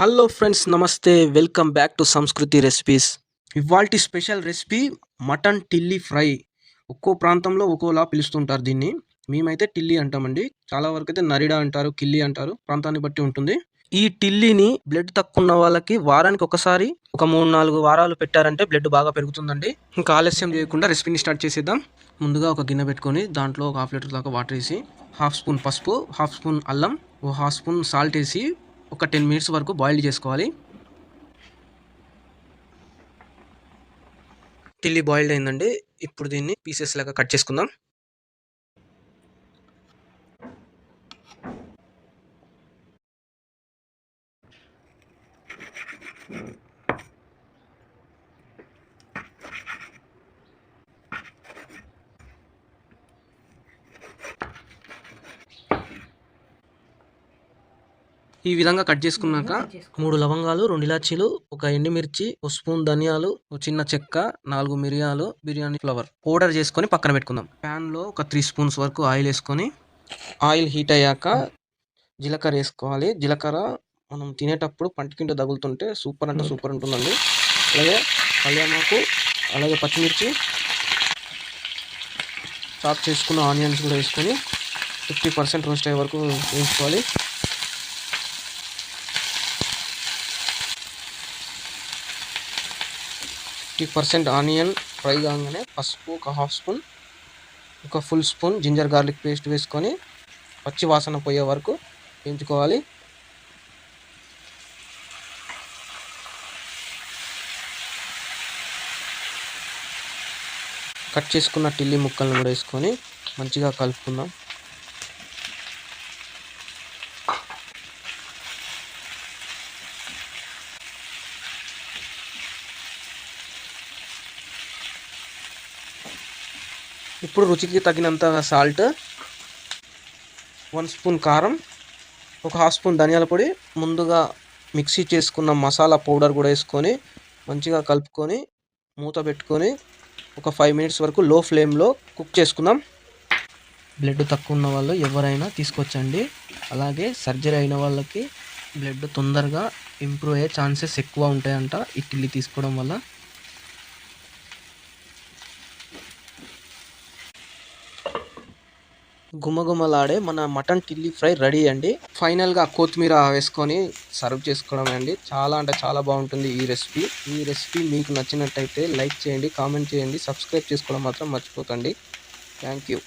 Hello friends నమస్తే. Welcome back to Sanskriti recipes ఇవాల్టి special recipe mutton టిల్లీ fry ఒక్కో ప్రాంతంలో ఒక్కోలా పిలుస్తుంటారు దీన్ని. మేమైతే టిల్లీ అంటామండి చాలా వరకు అయితే నరిడా అంటారు కిల్లీ అంటారు ప్రాంతాన్ని బట్టి ఉంటుంది. ఈ టిల్లీని బ్లడ్ తక్కువ ఉన్న వాళ్ళకి వారానికి ఒకసారి ఒక మూడు నాలుగు వారాలు పెట్టారంటే బ్లడ్ బాగా పెరుగుతుందండి. ఇంకా ఆలస్యం చేయకుండా రెసిపీని స్టార్ట్ చేసేద్దాం. ముందుగా ఒక గిన్నె పెట్టుకొని దాంట్లో ఒక హాఫ్ లీటర్ దాకా వాటర్ వేసి హాఫ్ స్పూన్ పసుపు హాఫ్ స్పూన్ అల్లం ఓ హాఫ్ స్పూన్ సాల్ట్ వేసి ఒక టెన్ మినిట్స్ వరకు బాయిల్ చేసుకోవాలి. తిల్లి బాయిల్డ్ అయిందండి. ఇప్పుడు దీన్ని పీసెస్ లాగా కట్ చేసుకుందాం. ఈ విధంగా కట్ చేసుకున్నాక మూడు లవంగాలు రెండు ఇలాచీలు ఒక ఎండుమిర్చి ఒక స్పూన్ ధనియాలు ఒక చిన్న చెక్క నాలుగు మిరియాలు బిర్యానీ ఫ్లవర్ పౌడర్ చేసుకొని పక్కన పెట్టుకుందాం. ప్యాన్లో ఒక త్రీ స్పూన్స్ వరకు ఆయిల్ వేసుకొని ఆయిల్ హీట్ అయ్యాక జీలకర్ర వేసుకోవాలి. జీలకర్ర మనం తినేటప్పుడు పంటికింట తగులుతుంటే సూపర్ అంటే సూపర్ ఉంటుందండి. అలాగే కళ్యాణకు అలాగే పచ్చిమిర్చి చాప్ చేసుకున్న ఆనియన్స్ కూడా వేసుకొని ఫిఫ్టీ పర్సెంట్ రోస్ట్ అయ్యే వరకు వేయించుకోవాలి. ఫిఫ్టీ పర్సెంట్ ఆనియన్ ఫ్రై కాగానే పసుపు ఒక హాఫ్ స్పూన్ ఒక full spoon ginger garlic paste వేసుకొని పచ్చి వాసన పోయే వరకు వేయించుకోవాలి. కట్ చేసుకున్న టిల్లీ ముక్కలను కూడా వేసుకొని మంచిగా కలుపుకుందాం. ఇప్పుడు రుచికి తగినంత సాల్ట్ వన్ స్పూన్ కారం ఒక హాఫ్ స్పూన్ ధనియాల పొడి ముందుగా మిక్సీ చేసుకున్న మసాలా పౌడర్ కూడా వేసుకొని మంచిగా కలుపుకొని మూత పెట్టుకొని ఒక ఫైవ్ మినిట్స్ వరకు లో ఫ్లేమ్లో కుక్ చేసుకుందాం. బ్లడ్ తక్కువ ఉన్న వాళ్ళు ఎవరైనా తీసుకొచ్చండి. అలాగే సర్జరీ అయిన వాళ్ళకి బ్లడ్ తొందరగా ఇంప్రూవ్ అయ్యే ఛాన్సెస్ ఎక్కువ ఉంటాయంట ఈ తీసుకోవడం వల్ల. గుమగుమలాడే మన మటన్ టిల్లీ ఫ్రై రెడీ అండి. ఫైనల్గా కొత్తిమీర వేసుకొని సర్వ్ చేసుకోవడం అండి. చాలా అంటే చాలా బాగుంటుంది ఈ రెసిపీ. ఈ రెసిపీ మీకు నచ్చినట్టయితే లైక్ చేయండి కామెంట్ చేయండి సబ్స్క్రైబ్ చేసుకోవడం మాత్రం మర్చిపోకండి. Thank you.